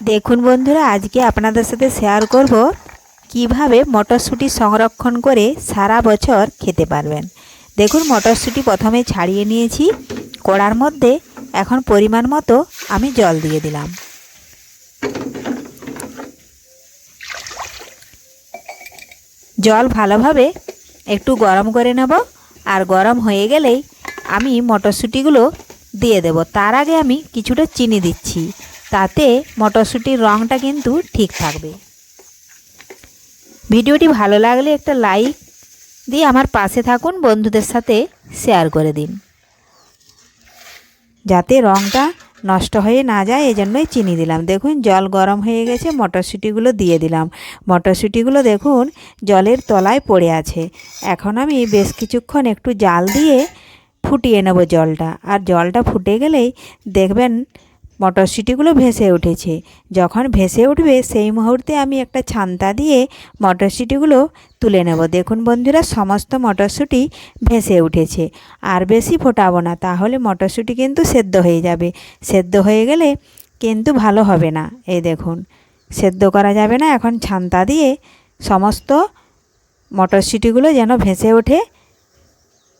দেখুন বন্ধুরা, আজকে আপনাদের সাথে শেয়ার করব কীভাবে মটরশুঁটি সংরক্ষণ করে সারা বছর খেতে পারবেন। দেখুন, মটরশুঁটি প্রথমে ছাড়িয়ে নিয়েছি। কড়ার মধ্যে এখন পরিমাণ মতো আমি জল দিয়ে দিলাম। জল ভালোভাবে একটু গরম করে নেব আর গরম হয়ে গেলেই আমি মটরশুঁটিগুলো দিয়ে দেব। তার আগে আমি কিছুটা চিনি দিচ্ছি। তাতে মটরশুঁটির রঙটা কিন্তু ঠিক থাকবে। ভিডিওটি ভালো লাগলে একটা লাইক দিয়ে আমার পাশে থাকুন, বন্ধুদের সাথে শেয়ার করে দিন। যাতে রঙটা নষ্ট হয়ে না যায় এই জন্যই চিনি দিলাম। দেখুন, জল গরম হয়ে গেছে, মটরশুঁটিগুলো দিয়ে দিলাম। মটরশুঁটিগুলো দেখুন, জলের তলায় পড়ে আছে। এখন আমি বেশ কিছুক্ষণ একটু জাল দিয়ে ফুটিয়ে নেব জলটা। আর জলটা ফুটে গেলেই দেখবেন মটরশুঁটিগুলো ভেসে উঠেছে। যখন ভেসে উঠবে, সেই মুহূর্তে আমি একটা ছান্তা দিয়ে মটরশুঁটিগুলো তুলে নেব। দেখুন বন্ধুরা, সমস্ত মটরশুঁটি ভেসে উঠেছে। আর বেশি ফোটাবো না, তাহলে মটরশুঁটি কিন্তু সেদ্ধ হয়ে যাবে। সেদ্ধ হয়ে গেলে কিন্তু ভালো হবে না। এই দেখুন, সেদ্ধ করা যাবে না। এখন ছান্তা দিয়ে সমস্ত মটরশুঁটিগুলো যেন ভেসে ওঠে,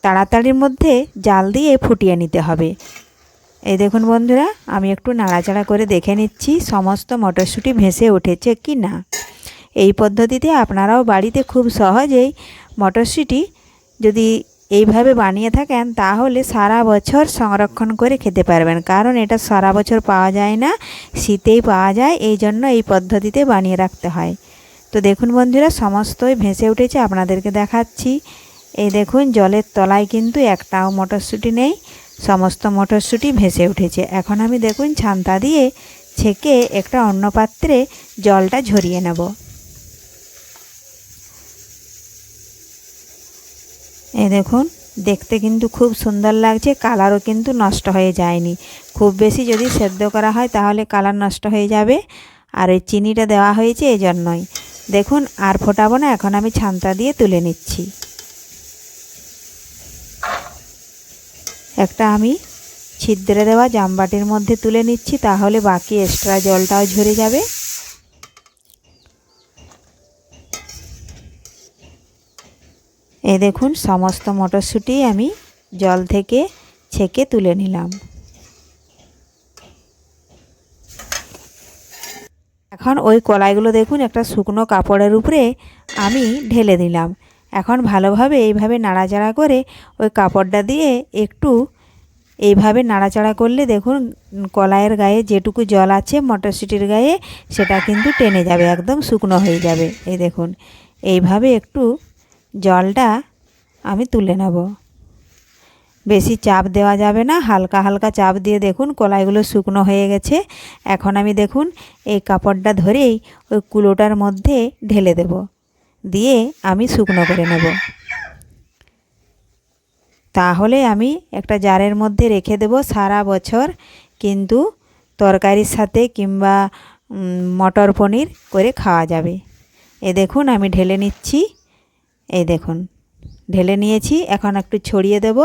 তাড়াতাড়ির মধ্যে জাল দিয়ে ফুটিয়ে নিতে হবে। এই দেখুন বন্ধুরা, আমি একটু নাড়াচাড়া করে দেখে নিচ্ছি সমস্ত মটরশুঁটি ভেসে উঠেছে কি না। এই পদ্ধতিতে আপনারাও বাড়িতে খুব সহজেই মটরশুঁটি যদি এইভাবে বানিয়ে থাকেন, তাহলে সারা বছর সংরক্ষণ করে খেতে পারবেন। কারণ এটা সারা বছর পাওয়া যায় না, শীতেই পাওয়া যায়, এই জন্য এই পদ্ধতিতে বানিয়ে রাখতে হয়। তো দেখুন বন্ধুরা, সমস্তই ভেসে উঠেছে, আপনাদেরকে দেখাচ্ছি। এই দেখুন, জলের তলায় কিন্তু একটাও মটরশুঁটি নেই। সমস্ত মটরশুঁটি ভেসে উঠেছে। এখন আমি দেখুন ছান্তা দিয়ে ছেঁকে একটা অন্য পাত্রে জলটা ঝরিয়ে নেব। এ দেখুন, দেখতে কিন্তু খুব সুন্দর লাগছে, কালারও কিন্তু নষ্ট হয়ে যায়নি। খুব বেশি যদি সেদ্ধ করা হয় তাহলে কালার নষ্ট হয়ে যাবে, আর ওই চিনিটা দেওয়া হয়েছে এই জন্যই দেখুন, আর ফোটাবো না, এখন আমি ছান্তা দিয়ে তুলে নিচ্ছি। একটা আমি ছিদ্রে দেওয়া জামবাটির মধ্যে তুলে নিচ্ছি, তাহলে বাকি এক্সট্রা জলটাও ঝরে যাবে। এ দেখুন, সমস্ত মটরশুঁটি আমি জল থেকে ছেঁকে তুলে নিলাম। এখন ওই কলাইগুলো দেখুন, একটা শুকনো কাপড়ের উপরে আমি ঢেলে দিলাম। এখন ভালোভাবে এইভাবে নাড়াচাড়া করে ওই কাপড়টা দিয়ে একটু এইভাবে নাড়াচাড়া করলে দেখুন কলাইয়ের গায়ে যেটুকু জল আছে, মটরশুঁটির গায়ে, সেটা কিন্তু টেনে যাবে, একদম শুকনো হয়ে যাবে। এই দেখুন, এইভাবে একটু জলটা আমি তুলে নেব। বেশি চাপ দেওয়া যাবে না, হালকা হালকা চাপ দিয়ে দেখুন কলাইগুলো শুকনো হয়ে গেছে। এখন আমি দেখুন এই কাপড়টা ধরেই ওই কুলোটার মধ্যে ঢেলে দেব। দিয়ে আমি শুকনো করে নেব। তাহলে আমি একটা জারের মধ্যে রেখে দেব সারা বছর, কিন্তু তরকারির সাথে কিংবা মটর পনির করে খাওয়া যাবে। এ দেখুন, আমি ঢেলে নিচ্ছি। এই দেখুন, ঢেলে নিয়েছি। এখন একটু ছড়িয়ে দেব।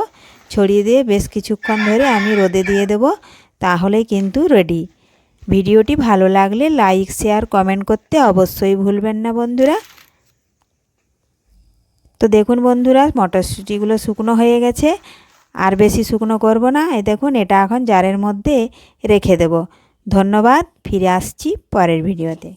ছড়িয়ে দিয়ে বেশ কিছুক্ষণ ধরে আমি রোদে দিয়ে দেব। তাহলেই কিন্তু রেডি। ভিডিওটি ভালো লাগলে লাইক, শেয়ার, কমেন্ট করতে অবশ্যই ভুলবেন না বন্ধুরা। তো দেখুন বন্ধুরা, মটরশুঁটিগুলো শুকনো হয়ে গেছে। আর বেশি শুকনো করব না। এই দেখুন, এটা এখন জারের মধ্যে রেখে দেব। ধন্যবাদ, ফিরে আসছি পরের ভিডিওতে।